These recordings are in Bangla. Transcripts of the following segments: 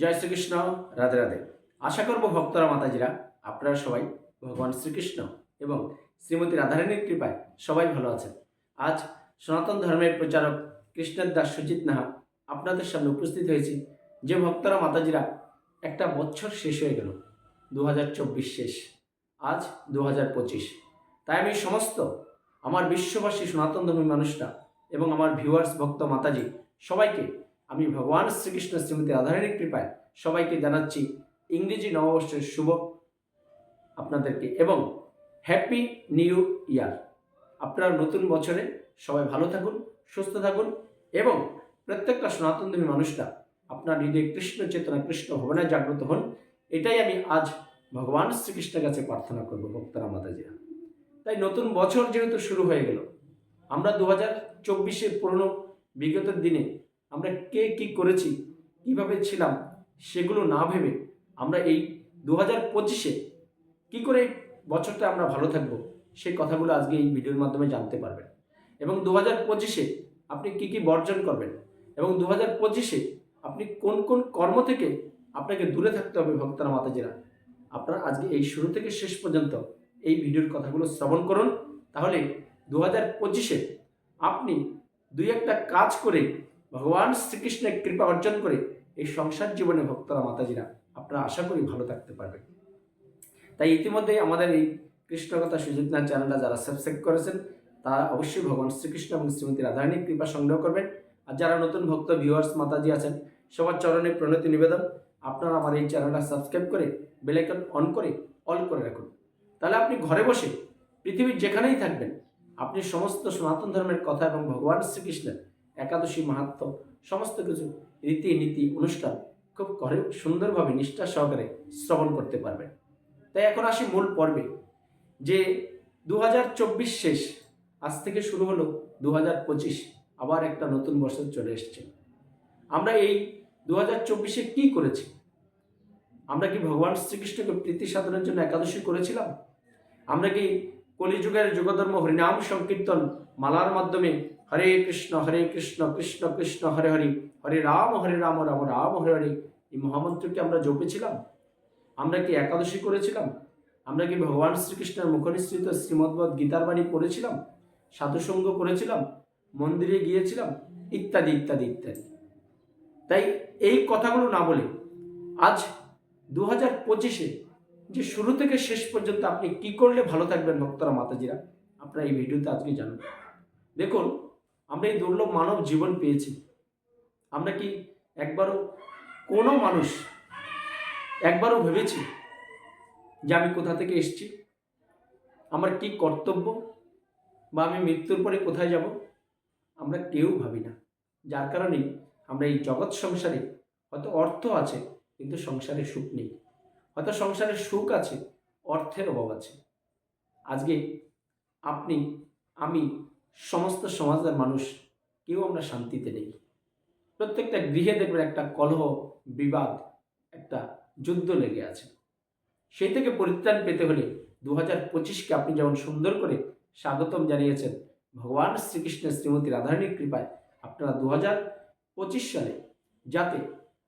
জয় শ্রীকৃষ্ণ, রাধে রাধে। আশা করব ভক্তরা, মাতাজিরা, আপনারা সবাই ভগবান শ্রীকৃষ্ণ এবং শ্রীমতী রাধারানীর কৃপায় সবাই ভালো আছেন। আজ সনাতন ধর্মের প্রচারক কৃষ্ণের দাস সুজিত নাহা আপনাদের সামনে উপস্থিত হয়েছি। যে ভক্তরা, মাতাজিরা, একটা বছর শেষ হয়ে গেল দু হাজার চব্বিশ শেষ, আজ দু হাজার পঁচিশ। তাই আমি সমস্ত আমার বিশ্ববাসী সনাতন ধর্মী মানুষরা এবং আমার ভিউয়ার্স ভক্ত, মাতাজি, সবাইকে আমি ভগবান শ্রীকৃষ্ণ শ্রীমতী রাধারানীর কৃপায় সবাইকে জানাচ্ছি ইংরেজি নববর্ষের শুভ আপনাদেরকে এবং হ্যাপি নিউ ইয়ার। আপনার নতুন বছরে সবাই ভালো থাকুন, সুস্থ থাকুন এবং প্রত্যেকটা সনাতনধর্মী মানুষরা আপনার হৃদয়ে কৃষ্ণ চেতনা, কৃষ্ণ ভবনায় জাগ্রত হন। এটাই আমি আজ ভগবান শ্রীকৃষ্ণের কাছে প্রার্থনা করব ভক্তরা মাতাজিরা। তাই নতুন বছর যেহেতু শুরু হয়ে গেল, আমরা দু হাজার চব্বিশের পুরনো বিগতের দিনে আমরা কে কি করেছি, কীভাবে ছিলাম, সেগুলো না ভেবে আমরা এই দু হাজার পঁচিশে কী করে বছরটা আমরা ভালো থাকব, সেই কথাগুলো আজকে এই ভিডিওর মাধ্যমে জানতে পারবেন। এবং দু হাজার পঁচিশে আপনি কী কী বর্জন করবেন এবং দু হাজার পঁচিশে আপনি কোন কোন কর্ম থেকে আপনাকে দূরে থাকতে হবে ভক্তরা মাতাজিরা, আপনারা আজকে এই শুরু থেকে শেষ পর্যন্ত এই ভিডিওর কথাগুলো শ্রবণ করুন। তাহলে দু হাজার পঁচিশে আপনি দুই একটা কাজ করে ভগবান শ্রীকৃষ্ণের কৃপা অর্জন করে এই সংসার জীবনে ভক্তরা মাতাজিরা আপনারা আশা করি ভালো থাকতে পারবেন। তাই ইতিমধ্যে আমাদের এই কৃষ্ণকথা সুজিতনাথ চ্যানেলটা যারা সাবস্ক্রাইব করেছেন, তারা অবশ্যই ভগবান শ্রীকৃষ্ণ এবং শ্রীমতী রাধারানীর কৃপা সংগ্রহ করবেন। আর যারা নতুন ভক্ত ভিউয়ার্স মাতাজি আছেন, সবার চরণে প্রণতি নিবেদন। আপনারা আমার এই চ্যানেলটা সাবস্ক্রাইব করে বেলাইকন অন করে অল করে রাখুন। তাহলে আপনি ঘরে বসে পৃথিবীর যেখানেই থাকবেন, আপনি সমস্ত সনাতন ধর্মের কথা এবং ভগবান শ্রীকৃষ্ণের একাদশী, মাহাত্ম, সমস্ত কিছু রীতি নীতি অনুষ্ঠান খুব ঘরে সুন্দরভাবে নিষ্ঠা সহকারে শ্রবণ করতে পারবেন তাই এখন আসি মূল পর্বে, যে দু হাজার চব্বিশ শেষ, আজ থেকে শুরু হলো দু হাজার পঁচিশ, আবার একটা নতুন বছর চলে এসছে। আমরা এই দু হাজার চব্বিশে কী করেছি? আমরা কি ভগবান শ্রীকৃষ্ণকে প্রীতি সাধনের জন্য একাদশী করেছিলাম? আমরা কি কলিযুগের যুগধর্ম হরিনাম সংকীর্তন মালার মাধ্যমে হরে কৃষ্ণ হরে কৃষ্ণ কৃষ্ণ কৃষ্ণ, হরে হরি। হরে রাম হরে রাম রাম রাম, হরে হরে। এই মহামন্ত্রকে আমরা জপেছিলাম। আমরা কি একাদশী করেছিলাম? আমরা কি ভগবান শ্রীকৃষ্ণের মুখনিসৃত শ্রীমদ্ভদ গীতার বাণী পড়েছিলাম? সাধুসঙ্গ করেছিলাম? মন্দিরে গিয়েছিলাম? ইত্যাদি ইত্যাদি ইত্যাদি। তাই এই কথাগুলো না বলে আজ দু হাজার পঁচিশে যে শুরু থেকে শেষ পর্যন্ত আপনি কি করলে ভালো থাকবেন ভক্তরা মাতাজিরা, আপনারা এই ভিডিওতে আজকে জানবেন। দেখুন আমরা এই দুর্লভ মানব জীবন পেয়েছি। আমরা কি একবারও কোনো মানুষ একবারও ভেবেছি যে আমি কোথা থেকে এসেছি? আমার কি কর্তব্য? বা আমি মৃত্যুর পরে কোথায় যাব? আমরা কেউ ভাবি না। যার কারণেই আমরা এই জগৎ সংসারে হয়তো অর্থ আছে, কিন্তু সংসারে সুখ নেই। হয়তো সংসারে সুখ আছে, অর্থের অভাব আছে। আজকে আপনি, আমি সমস্ত সমাজের মানুষ, কেউ আমরা শান্তিতে নেই। প্রত্যেকটা গৃহে দেখবেন একটা কলহ, বিবাদ, একটা যুদ্ধ লেগে আছে। সেই থেকে পরিত্রাণ পেতে হলে দু হাজার পঁচিশকে আপনি যেমন সুন্দর করে স্বাগতম জানিয়েছেন, ভগবান শ্রীকৃষ্ণের শ্রীমতী রাধারানীর কৃপায় আপনারা দু হাজার পঁচিশ সালে যাতে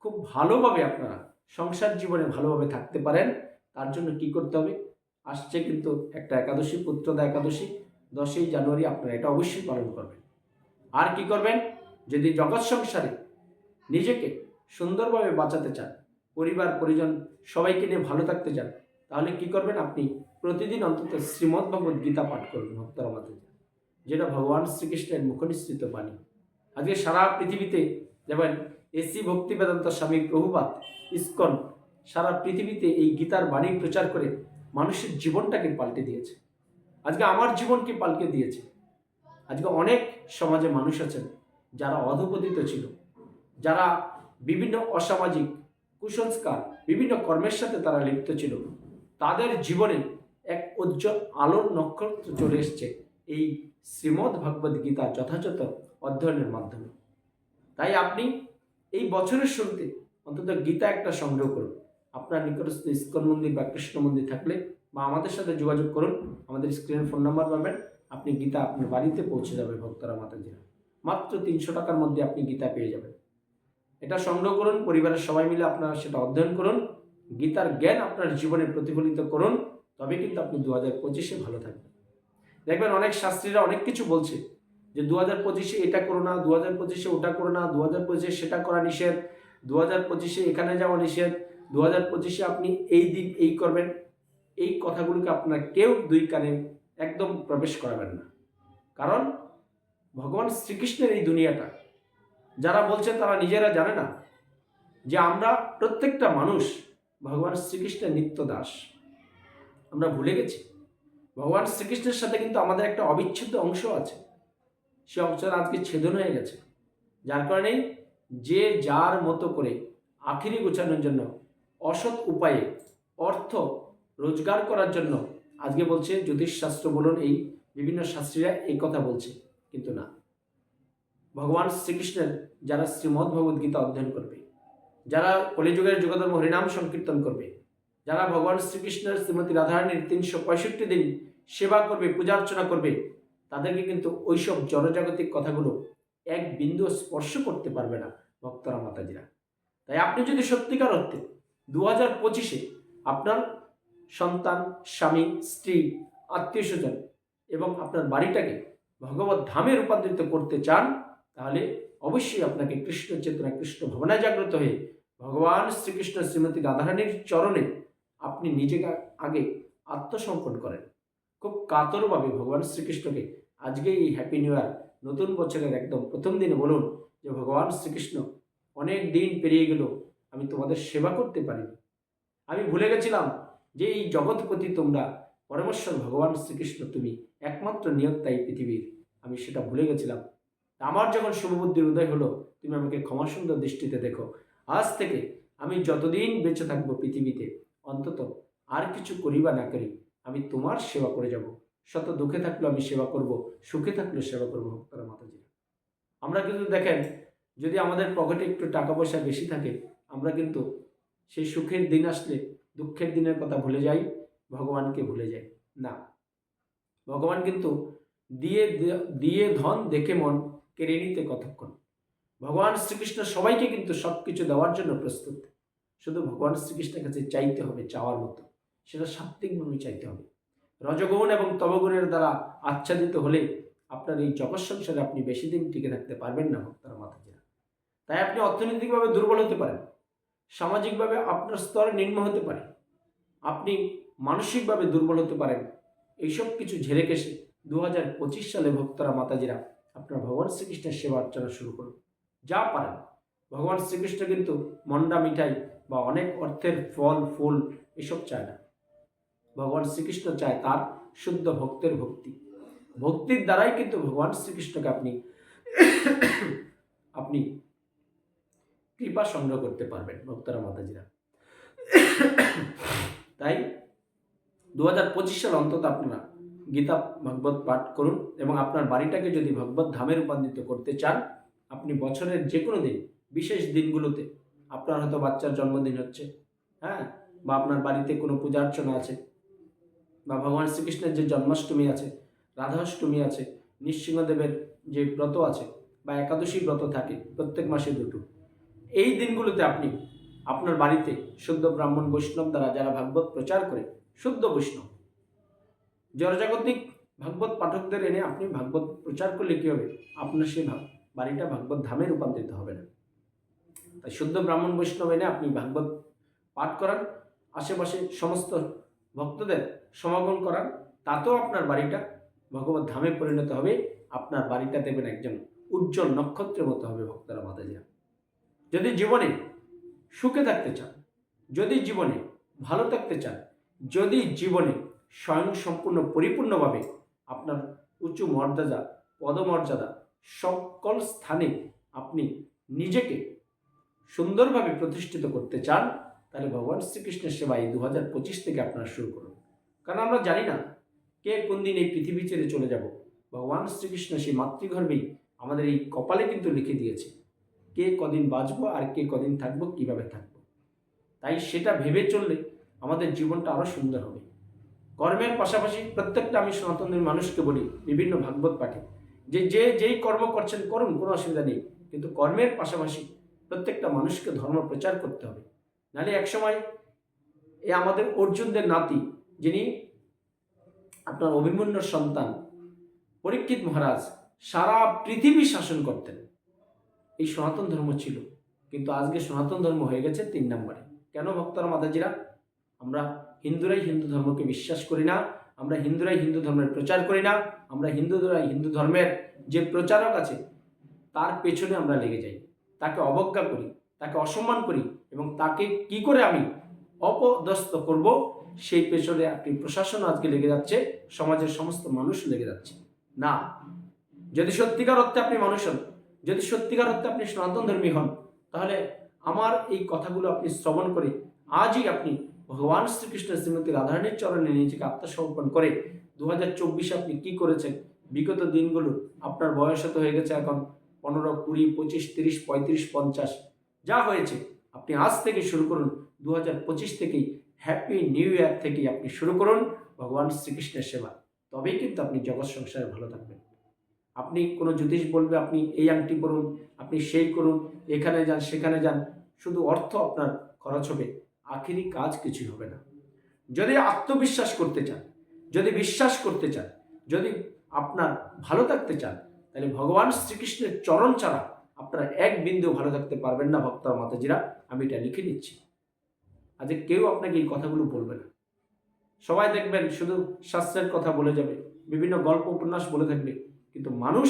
খুব ভালোভাবে আপনারা সংসার জীবনে ভালোভাবে থাকতে পারেন, তার জন্য কি করতে হবে? আসছে কিন্তু একটা একাদশী, পুত্রদা একাদশী। দশই জানুয়ারি আপনারা এটা অবশ্যই পালন করবেন। আর কি করবেন? যদি জগৎ সংসারে নিজেকে সুন্দরভাবে বাঁচাতে চান, পরিবার, পরিজন সবাইকে নিয়ে ভালো থাকতে চান, তাহলে কি করবেন? আপনি প্রতিদিন অন্তত শ্রীমদ্ ভগবত গীতা পাঠ করবেন, ভক্তরা মাতে যেটা ভগবান শ্রীকৃষ্ণের মুখনিসৃত বাণী। আজকে সারা পৃথিবীতে যেমন এসি ভক্তি বেদান্ত স্বামী প্রভুপাত ইস্কন সারা পৃথিবীতে এই গীতার বাণী প্রচার করে মানুষের জীবনটাকে পাল্টে দিয়েছে। আজকে আমার জীবনকে পাল্টে দিয়েছে? আজকে অনেক সমাজে মানুষ আছেন যারা অধপতিত ছিল, যারা বিভিন্ন অসামাজিক কুসংস্কার, বিভিন্ন কর্মের সাথে তারা লিপ্ত ছিল। তাদের জীবনে এক উজ্জ্বল আলোর নক্ষত্র চলে এসছে এই শ্রীমদ্ ভগবদ গীতা যথাযথ অধ্যয়নের মাধ্যমে। তাই আপনি এই বছরের শুরুতে অন্তত গীতা একটা সংগ্রহ করুন। আপনার নিকটস্থ ইস্কন মন্দির বা কৃষ্ণ মন্দির থাকলে বা আমাদের সাথে যোগাযোগ করুন। আমাদের স্ক্রিনের ফোন নাম্বার পাবেন। আপনি গীতা আপনার বাড়িতে পৌঁছে যাবে ভক্তরা মাতাজিরা। মাত্র তিনশো টাকার মধ্যে আপনি গীতা পেয়ে যাবেন। এটা সংগ্রহ করুন, পরিবারের সবাই মিলে আপনারা সেটা অধ্যয়ন করুন। গীতার জ্ঞান আপনার জীবনে প্রতিফলিত করুন। তবে কিন্তু আপনি দু হাজার পঁচিশে ভালো থাকবেন। দেখবেন অনেক শাস্ত্রীরা অনেক কিছু বলছে যে দু হাজার পঁচিশে এটা করো না দু হাজার পঁচিশে ওটা করো না দু হাজার পঁচিশে সেটা করা নিষেধ দু হাজার পঁচিশে এখানে যাওয়া নিষেধ দু হাজার পঁচিশে আপনি এই দিন এই করবেন। এই কথাগুলোকে আপনার কেউ দুই কানে একদম প্রবেশ করাবেন না। কারণ ভগবান শ্রীকৃষ্ণের এই দুনিয়াটা, যারা বলছে তারা নিজেরা জানে না যে আমরা প্রত্যেকটা মানুষ ভগবান শ্রীকৃষ্ণের নিত্য দাস। আমরা ভুলে গেছি। ভগবান শ্রীকৃষ্ণের সাথে কিন্তু আমাদের একটা অবিচ্ছেদ্য অংশ আছে। সে অংশটা আজকে ছেদন হয়ে গেছে। যার কারণেই যে যার মতো করে আখিরি গোছানোর জন্য অসৎ উপায়ে অর্থ রোজগার করার জন্য। আজকে বলছে, জ্যোতিষশাস্ত্র বলুন, এই বিভিন্ন শাস্ত্রীরা এই কথা বলছে, কিন্তু না। ভগবান শ্রীকৃষ্ণের যারা শ্রীমদ্ ভগবদ গীতা অধ্যয়ন করবে, যারা কলিযুগের যুগধর্ম হরিনাম সংকীর্তন করবে, যারা ভগবান শ্রীকৃষ্ণের শ্রীমতী রাধারানীর তিনশো পঁয়ষট্টি দিন সেবা করবে, পূজা অর্চনা করবে, তাদেরকে কিন্তু ওইসব জনজাগতিক কথাগুলো এক বিন্দু স্পর্শ করতে পারবে না ভক্তরা মাতাজিরা। তাই আপনি যদি সত্যিকার অর্থে দু হাজার পঁচিশে আপনার সন্তান, স্বামী, স্ত্রী, আত্মীয় স্বজন এবং আপনার বাড়িটাকে ভগবত ধামে রূপান্তরিত করতে চান, তাহলে অবশ্যই আপনাকে কৃষ্ণ চেতনা, কৃষ্ণ ভাবনায় জাগ্রত হয়ে ভগবান শ্রীকৃষ্ণ শ্রীমতী রাধারানীর চরণে আপনি নিজেকে আগে আত্মসমর্পণ করেন। খুব কাতরভাবে ভগবান শ্রীকৃষ্ণকে আজকে এই হ্যাপি নিউ ইয়ার নতুন বছরের একদম প্রথম দিনে বলুন যে, ভগবান শ্রীকৃষ্ণ, অনেক দিন পেরিয়ে গেল, আমি তোমাদের সেবা করতে পারিনি। আমি ভুলে গেছিলাম যে এই জগৎপতি তোমরা, পরমেশ্বর ভগবান শ্রীকৃষ্ণ তুমি, একমাত্র নিয়ত্তা এই পৃথিবীর। আমি সেটা ভুলে গেছিলাম। আমার যখন শুভবুদ্ধির উদয় হলো, তুমি আমাকে ক্ষমা সুন্দর দৃষ্টিতে দেখো। আজ থেকে আমি যতদিন বেঁচে থাকব পৃথিবীতে, অন্তত আর কিছু করি বা না করি, আমি তোমার সেবা করে যাব। শত দুঃখে থাকলেও আমি সেবা করব, সুখে থাকলেও সেবা করব, ভক্তরা মাতাজি আমরা কিন্তু দেখেন, যদি আমাদের পকেটে একটু টাকা পয়সা বেশি থাকে, আমরা কিন্তু সেই সুখের দিন আসলে দুঃখের দিনের কথা ভুলে যাই, ভগবানকে ভুলে যাই। না। ভগবান কিন্তু দিয়ে দিয়ে ধন দেখে মন কেড়ে নিতে কতক্ষণ? ভগবান শ্রীকৃষ্ণ সবাইকে কিন্তু সব কিছু দেওয়ার জন্য প্রস্তুত। শুধু ভগবান শ্রীকৃষ্ণের কাছে চাইতে হবে, চাওয়ার মতো। সেটা সাত্ত্বিকভাবে চাইতে হবে। রজগুণ এবং তবগুণের দ্বারা আচ্ছাদিত হলে আপনার এই জগৎ সংসারে আপনি বেশি দিন টিকে থাকতে পারবেন না, ভক্তরা মাতাজিরা। তাই আপনি অর্থনৈতিকভাবে দুর্বল হতে পারেন। সামাজিকভাবে আপনার স্তর নিম্ন হতে পারে। আপনি মানসিকভাবে দুর্বল হতে পারেন। এইসব কিছু ঝেড়ে কেসে দু হাজার পঁচিশ সালে ভক্তরা মাতাজিরা আপনার ভগবান শ্রীকৃষ্ণের সেবা অর্চনা শুরু করুন। যা পারেন। ভগবান শ্রীকৃষ্ণ কিন্তু মন্ডা মিঠাই বা অনেক অর্থের ফল, ফুল এসব চায় না। ভগবান শ্রীকৃষ্ণ চায় তার শুদ্ধ ভক্তের ভক্তি। ভক্তির দ্বারাই কিন্তু ভগবান শ্রীকৃষ্ণকে আপনি আপনি কৃপা সংগ্রহ করতে পারবেন ভক্তরা মাতাজিরা। তাই দু হাজার পঁচিশ সাল অন্তত আপনারা গীতা ভগবত পাঠ করুন এবং আপনার বাড়িটাকে যদি ভগবত ধামে রূপান্তরিত করতে চান, আপনি বছরের যে কোনো দিন, বিশেষ দিনগুলোতে, আপনার হয়তো বাচ্চার জন্মদিন হচ্ছে হ্যাঁ বা আপনার বাড়িতে কোনো পূজা অর্চনা আছে, বা ভগবান শ্রীকৃষ্ণের যে জন্মাষ্টমী আছে, রাধাষ্টমী আছে, নৃসিংহদেবের যে ব্রত আছে, বা একাদশী ব্রত থাকে প্রত্যেক মাসে দুটো এই দিনগুলোতে আপনি আপনার বাড়িতে শুদ্ধ ব্রাহ্মণ বৈষ্ণব দ্বারা যারা ভাগবত প্রচার করে, শুদ্ধ বৈষ্ণব জনজাগতিক ভাগবত পাঠকদের এনে আপনি ভাগবত প্রচার করলে কী হবে? আপনার ভাগ, বাড়িটা ভাগবত ধামে রূপান্তরিত হবে না। তাই শুদ্ধ ব্রাহ্মণ বৈষ্ণব এনে আপনি ভাগবত পাঠ করান, আশেপাশে সমস্ত ভক্তদের সমাগম করান, তাতেও আপনার বাড়িটা ভগবত ধামে পরিণত হবে, আপনার বাড়িটা দেবেন একজন উজ্জ্বল নক্ষত্রের মতো হবে ভক্তরা মাতাজিরা। যদি জীবনে সুখে থাকতে চান, যদি জীবনে ভালো থাকতে চান, যদি জীবনে স্বয়ং সম্পূর্ণ পরিপূর্ণভাবে আপনার উঁচু মর্যাদা, পদমর্যাদা সকল স্থানে আপনি নিজেকে সুন্দরভাবে প্রতিষ্ঠিত করতে চান, তাহলে ভগবান শ্রীকৃষ্ণের সেবা এই দু হাজার পঁচিশ থেকে আপনারা শুরু করুন। কারণ আমরা জানি না কে কোন দিন এই পৃথিবী ছেড়ে চলে যাব। ভগবান শ্রীকৃষ্ণ সেই মাতৃগর্ভেই আমাদের এই কপালে কিন্তু লিখে দিয়েছে। কে কদিন বাঁচবো আর কে কদিন থাকব, কীভাবে থাকব। তাই সেটা ভেবে চললে আমাদের জীবনটা আরও সুন্দর হবে। কর্মের পাশাপাশি প্রত্যেকটা আমি সনাতনের মানুষকে বলি, বিভিন্ন ভাগবত পাঠে, যে যে যেই কর্ম করছেন করুন, কোনো অসুবিধা নেই। কিন্তু কর্মের পাশাপাশি প্রত্যেকটা মানুষকে ধর্ম প্রচার করতে হবে। নাহলে একসময় এ আমাদের অর্জুনদের নাতি, যিনি আপনার অভিমন্যুর সন্তান, পরীক্ষিত মহারাজ, সারা পৃথিবী শাসন করতেন। এই সনাতন ধর্ম ছিল। কিন্তু আজকে সনাতন ধর্ম হয়ে গেছে তিন নম্বরে। কেন ভক্তরা মাতাজিরা? আমরা হিন্দুরাই হিন্দু ধর্মকে বিশ্বাস করি না, আমরা হিন্দুরাই হিন্দু ধর্মের প্রচার করি না, আমরা হিন্দুরাই হিন্দু ধর্মের যে প্রচারক আছে, তার পেছনে আমরা লেগে যাই। তাকে অবজ্ঞা করি, তাকে অসম্মান করি এবং তাকে কি করে আমি অপদস্থ করব, সেই পেছনে একটি প্রশাসন আজকে লেগে যাচ্ছে, সমাজের সমস্ত মানুষ লেগে যাচ্ছে। না, যদি সত্যিকার অর্থে আপনি মানুষ হন যদি সত্যিকার অর্থে আপনি সনাতন ধর্মী হন, তাহলে আমার এই কথাগুলো আপনি শ্রবণ করে আজই আপনি ভগবান শ্রীকৃষ্ণ শ্রীমতী রাধারানীর চরণে নিজেকে আত্মসমর্পণ করে দু হাজার চব্বিশে আপনি কি করেছেন? বিগত দিনগুলো আপনার বয়স তো হয়ে গেছে এখন পনেরো, কুড়ি, পঁচিশ, তিরিশ, পঁয়ত্রিশ, পঞ্চাশ। যা হয়েছে, আপনি আজ থেকে শুরু করুন দু হাজার পঁচিশ থেকেই হ্যাপি নিউ ইয়ার থেকেই আপনি শুরু করুন ভগবান শ্রীকৃষ্ণের সেবা। তবেই কিন্তু আপনি জগৎ সংসারে ভালো থাকবেন। আপনি কোনো জ্যোতিষ বলবে, আপনি এই আংটি পরুন, আপনি সেই করুন, এখানে যান, সেখানে যান, শুধু অর্থ আপনার খরচ হবে, আখেরি কাজ কিছুই হবে না। যদি আত্মবিশ্বাস করতে চান, যদি বিশ্বাস করতে চান, যদি আপনার ভালো থাকতে চান, তাহলে ভগবান শ্রীকৃষ্ণের চরণ ছাড়া আপনারা এক বিন্দু ভালো থাকতে পারবেন না ভক্তরা মাতাজিরা। আমি এটা লিখে নিচ্ছি। আজকে কেউ আপনাকে এই কথাগুলো বলবে না। সবাই দেখবেন শুধু শাস্ত্রের কথা বলে যাবে, বিভিন্ন গল্প, উপন্যাস বলে থাকবে। কিন্তু মানুষ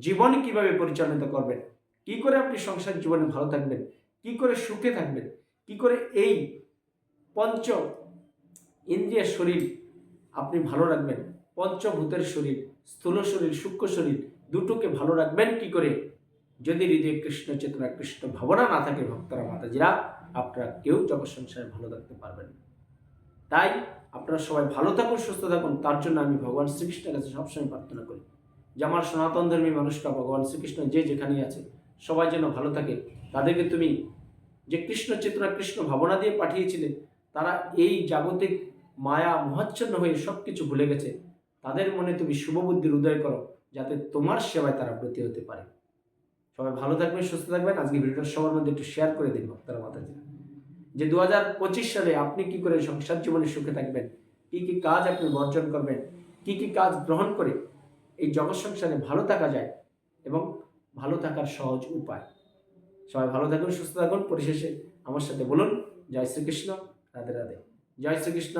জীবন কীভাবে পরিচালিত করবেন কি করে আপনি সংসার জীবনে ভালো থাকবেন? কি করে সুখে থাকবেন? কি করে এই পঞ্চ ইন্দ্রিয় শরীর আপনি ভালো রাখবেন? পঞ্চভূতের শরীর, স্থূল শরীর, সূক্ষ্ম শরীর দুটোকে ভালো রাখবেন কি করে? যদি হৃদয়ে কৃষ্ণ চেতনা, কৃষ্ণ ভাবনা না থাকে, ভক্তরা, মাতাজিরা, আপনারা কেউ জগৎ সংসারে ভালো থাকতে পারবেন না। তাই আপনারা সবাই ভালো থাকুন, সুস্থ থাকুন। তার জন্য আমি ভগবান শ্রীকৃষ্ণের কাছে সবসময় প্রার্থনা করি। যে আমার সনাতন ধর্মী মানুষরা, ভগবান শ্রীকৃষ্ণ যে যেখানেই আছে, সবাই যেন ভালো থাকে, তাদেরকে তুমি যে কৃষ্ণ চেতনা, কৃষ্ণ ভাবনা দিয়ে পাঠিয়েছিলে, তারা এই জাগতিক মায়া মহাচ্ছন্ন হয়ে সব কিছু ভুলে গেছে, তাদের মনে তুমি শুভবুদ্ধির উদয় করো, যাতে তোমার সেবায় তারা ব্রতী হতে পারে। সবাই ভালো থাকবেন, সুস্থ থাকবেন। আজকে ভিডিওটা সবার মধ্যে একটু শেয়ার করে দিন ভক্তারা মাতাজিরা। যে দু হাজার পঁচিশ সালে আপনি কি করে সংসার জীবনে সুখে থাকবেন, কি কি কাজ আপনি বর্জন করবেন, কি কি কাজ গ্রহণ করে এই জগৎ সংসারে ভালো থাকা যায় এবং ভালো থাকার সহজ উপায়। সবাই ভালো থাকুন, সুস্থ থাকুন। পরিশেষে আমার সাথে বলুন, জয় শ্রীকৃষ্ণ, রাধে রাধে। জয় শ্রীকৃষ্ণ,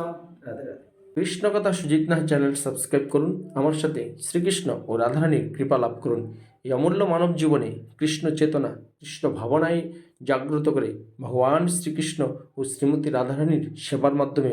রাধে রাধে। কৃষ্ণ কথা সুজিত নাথ চ্যানেল সাবস্ক্রাইব করুন। আমার সাথে শ্রীকৃষ্ণ ও রাধারানীর কৃপা লাভ করুন। এই অমূল্য মানব জীবনে কৃষ্ণ চেতনা, কৃষ্ণ ভাবনায় জাগ্রত করে ভগবান শ্রীকৃষ্ণ ও শ্রীমতী রাধারানীর সেবার মাধ্যমে